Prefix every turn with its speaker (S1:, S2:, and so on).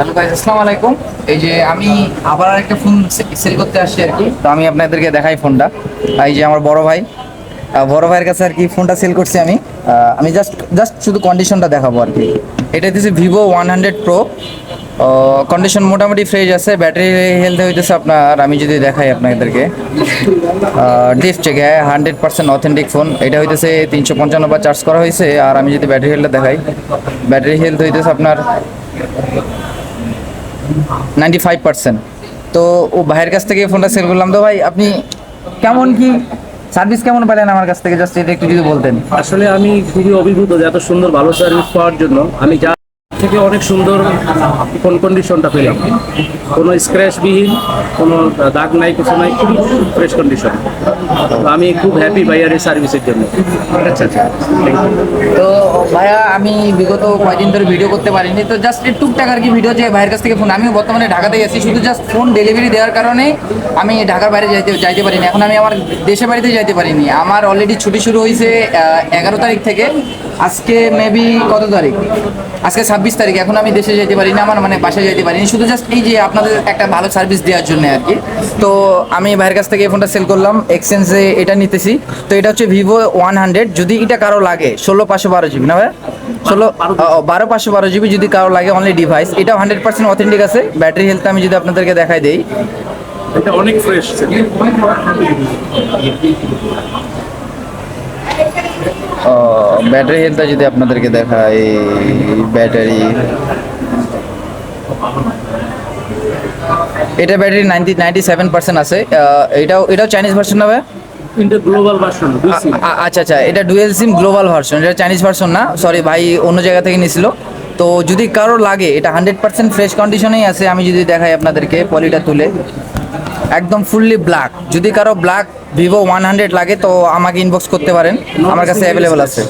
S1: Hello guys আসসালামু আলাইকুম। এই যে আমি আবার একটা ফোন সেল করতে আসছি আর কি। তো আমি আপনাদেরকে দেখাই ফোনটা এই যে আমার বড় ভাই বড় ভাইয়ের কাছে আর কি ফোনটা সেল করছি আমি। আমি জাস্ট জাস্ট শুধু কন্ডিশনটা দেখাবো আর কি। এটা হচ্ছে Vivo one hundred Pro condition মোটামুটি ফ্রেশ আছে ব্যাটারি হেলথ হইতেছে আপনার, আমি যদি দেখাই আপনাদেরকে। ডিফ চেকে হান্ড্রেড পার্সেন্ট অথেন্টিক ফোন এটা হইতেছে তিনশো পঞ্চান্ন বার চার্জ করা হয়েছে আর আমি যদি ব্যাটারি হেলথটা দেখাই ব্যাটারি হেলথ হইতেছে আপনার নাইনটি ফাইভ পার্সেন্ট। তো ও ভাইয়ের কাছ থেকে ফোনটা সেল করলাম। তো ভাই, আপনি কেমন কি? সার্ভিস কেমন পেলেন আমার কাছ থেকে? জাস্ট এটা একটু যদি বলতেন।
S2: আসলে আমি খুবই অভিভূত যে এত সুন্দর ভালো সার্ভিস পাওয়ার জন্য আমি যা থেকে অনেক সুন্দর ফোন কন্ডিশনটা পেলাম। কোনো স্ক্র্যাচবিহীন কোনো দাগ নাই, কিছু নাই, খুবই ফ্রেশ কন্ডিশন আমি খুব হ্যাপি ভাইয়ার এই সার্ভিসের জন্য। আচ্ছা আচ্ছা
S1: তো ভাইয়া, আমি বিগত কয়দিন ধরে ভিডিও করতে পারিনি, তো জাস্ট টুকটাক আর কি ভিডিও যে ভাইয়ের কাছ থেকে ফোন আমিও বর্তমানে ঢাকাতেই আছি, শুধু জাস্ট ফোন ডেলিভারি দেওয়ার কারণে আমি ঢাকার বাইরে যাইতে যাইতে পারিনি। এখন আমি আমার দেশে বাড়িতে যাইতে পারিনি। আমার অলরেডি ছুটি শুরু হয়েছে এগারো তারিখ থেকে। আজকে মেবি কত তারিখ? আজকে ছাব্বিশ তারিখ এখন আমি দেশে যেতে পারি না আমার মানে বাসায় যেতে পারিনি শুধু জাস্ট এই যে আপনাদের একটা ভালো সার্ভিস দেওয়ার জন্য আর কি। তো আমি ভাইয়ের কাছ থেকে এই ফোনটা সেল করলাম এক্সচেঞ্জে এটা নিতেছি। তো এটা হচ্ছে ভিভো ওয়ান হান্ড্রেড যদি এটা কারও লাগে ষোলো পাঁচশো বারো জিবি না ভাই ষোলো বারো পাঁচশো বারো জিবি যদি কারও লাগে অনলি ডিভাইস এটাও হান্ড্রেড পার্সেন্ট অথেন্টিক আছে। ব্যাটারি হেলথ আমি যদি আপনাদেরকে দেখাই দেই।
S2: এটা অনেক ফ্রেশ
S1: ব্যাটারি হেলথটা যদি আপনাদেরকে দেখাই ব্যাটারি এটা battery ninety ninety seven percent আছে এটাও এটাও চাইনিজ ভার্সন হবে
S2: গ্লোবাল ভার্সন
S1: আচ্ছা আচ্ছা এটা ডুয়েল সিম গ্লোবাল ভার্সন এটা চাইনিজ ভার্সন না। সরি ভাই অন্য জায়গা থেকে নিয়েছিল তো যদি কারও লাগে এটা হান্ড্রেড পার্সেন্ট ফ্রেশ কন্ডিশনেই আছে আমি যদি দেখাই আপনাদেরকে পলিটা তুলে। একদম ফুললি ব্ল্যাক যদি কারও ব্ল্যাক ভিভো ওয়ান হান্ড্রেড লাগে, তো আমাকে ইনবক্স করতে পারেন। আমার কাছে অ্যাভেলেবল আছে।